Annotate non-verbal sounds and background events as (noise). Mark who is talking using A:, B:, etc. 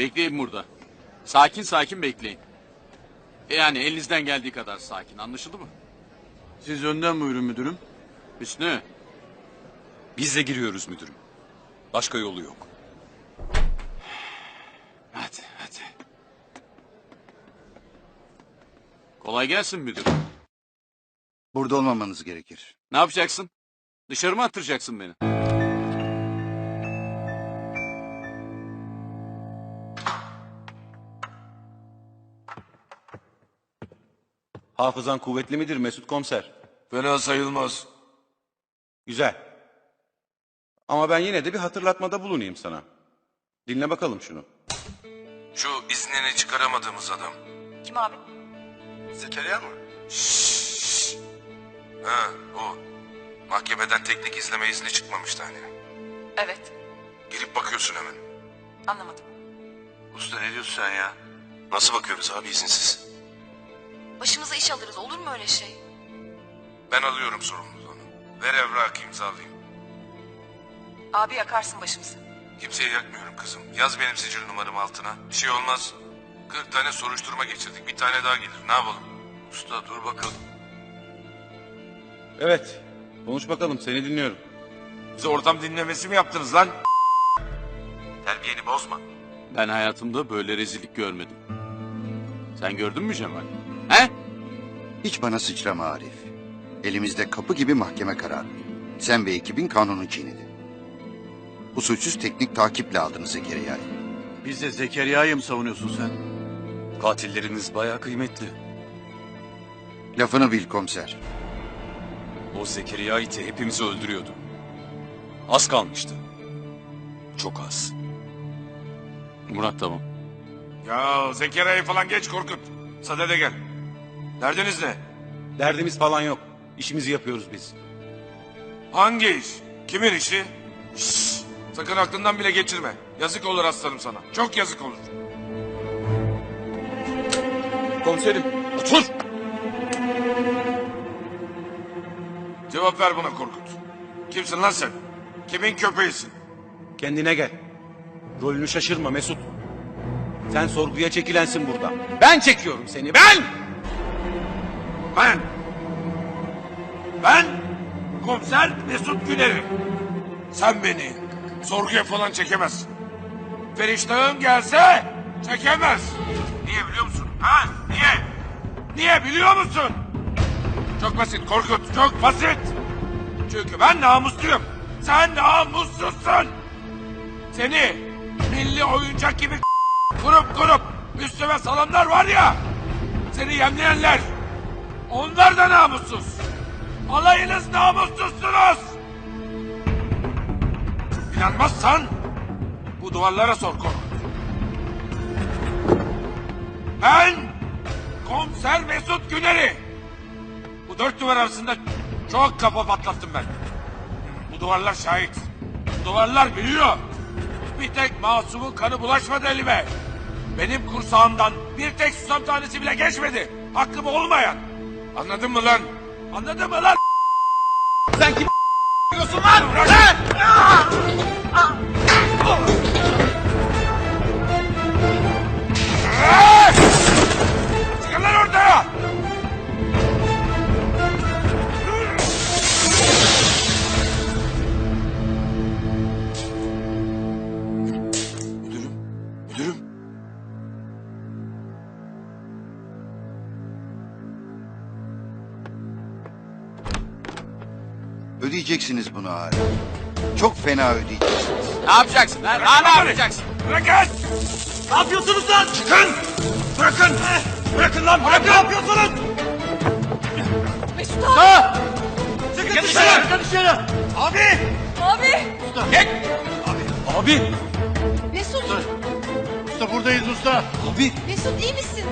A: Bekleyin burada. Sakin sakin bekleyin. E Yani elinizden geldiği kadar sakin. Anlaşıldı mı?
B: Siz önden buyurun müdürüm.
A: Hüsnü.
C: Biz de giriyoruz müdürüm. Başka yolu yok.
A: Hadi hadi. Kolay gelsin müdür.
D: Burada olmamanız gerekir.
A: Ne yapacaksın? Dışarı mı attıracaksın beni?
E: Hafızan kuvvetli midir Mesut Komiser?
F: Fena sayılmaz.
E: Güzel. Ama ben yine de bir hatırlatmada bulunayım sana. Dinle bakalım şunu.
F: Şu iznini çıkaramadığımız adam.
G: Kim abi?
F: Zekeriya mı? Ha o. Mahkemeden teknik izleme izni çıkmamıştı hani.
G: Evet.
F: Girip bakıyorsun hemen.
G: Anlamadım.
F: Usta ne diyorsun sen ya? Nasıl bakıyoruz abi izinsiz?
G: Başımıza iş alırız. Olur mu öyle şey?
F: Ben alıyorum sorumluluğunu. Ver evrakı imzalayayım.
G: Abi yakarsın başımızı.
F: Kimseye yakmıyorum kızım. Yaz benim sicil numaramı altına. Bir şey olmaz. 40 tane soruşturma geçirdik. Bir tane daha gelir. Ne yapalım? Usta dur bakalım.
E: Evet. Konuş bakalım seni dinliyorum.
F: Bize ortam dinlemesi mi yaptınız lan? Terbiyeni bozma.
A: Ben hayatımda böyle rezillik görmedim. Sen gördün mü Cemal? He?
D: Hiç bana sıçrama Arif. Elimizde kapı gibi mahkeme kararı. Sen ve ekibin kanunu çiğnedi. Usulsüz teknik takiple aldınız Zekeriya'yı.
B: Biz de Zekeriya'yı mı savunuyorsun sen?
C: Katilleriniz bayağı kıymetli.
D: Lafını bil komiser.
C: O Zekeriya iti hepimizi öldürüyordu. Az kalmıştı. Çok az.
A: Murat tamam.
F: Ya Zekeriya'yı falan geç Korkut. Sadede gel. Derdiniz ne?
E: Derdimiz falan yok. İşimizi yapıyoruz biz.
F: Hangi iş? Kimin işi? Şşş! Sakın aklından bile geçirme. Yazık olur aslanım sana. Çok yazık olur.
E: Komiserim.
F: Otur! Cevap ver buna Korkut. Kimsin lan sen? Kimin köpeğisin?
E: Kendine gel. Rolünü şaşırma Mesut. Sen sorguya çekilensin burada. Ben çekiyorum seni. Ben!
F: Ben! Ben! Komiser Mesut Güler'i. Sen beni sorguya falan çekemezsin. Feriştahım gelse çekemez. Niye biliyor musun? Ha? Niye? Niye biliyor musun? Çok basit Korkut, çok basit. Çünkü ben namusluyum. Sen namussuzsun. Seni milli oyuncak gibi (laughs) kurup kurup üstüme salanlar var ya. Seni yemleyenler. Onlar da namussuz. Alayınız namussuzsunuz. İnanmazsan bu duvarlara sor Korkut. Ben komiser Mesut Güner'i. Bu dört duvar arasında çok kafa patlattım ben. Bu duvarlar şahit. Bu duvarlar biliyor. Bir tek masumun kanı bulaşmadı elime. Benim kursağımdan bir tek susam tanesi bile geçmedi. Hakkım olmayan. Anladın mı lan? Anladın mı lan?
E: Sen kim
F: Diyorsun lan? Bırak! Ah!
D: Ödeyeceksiniz bunu Arif. Çok fena ödeyeceksiniz.
A: Ne yapacaksın? Ha, ha, ne yapacaksın?
F: Bırakın! Ne yapıyorsunuz lan? Çıkın! Bırakın! Bırakın lan! Bırakın! Ne yapıyorsunuz?
G: Mesut abi!
F: Çıkın dışarı! Çıkın dışarı! Abi!
G: Abi!
F: Gel!
E: Abi.
G: Mesut!
B: Usta buradayız usta.
E: Abi.
G: Mesut iyi misin?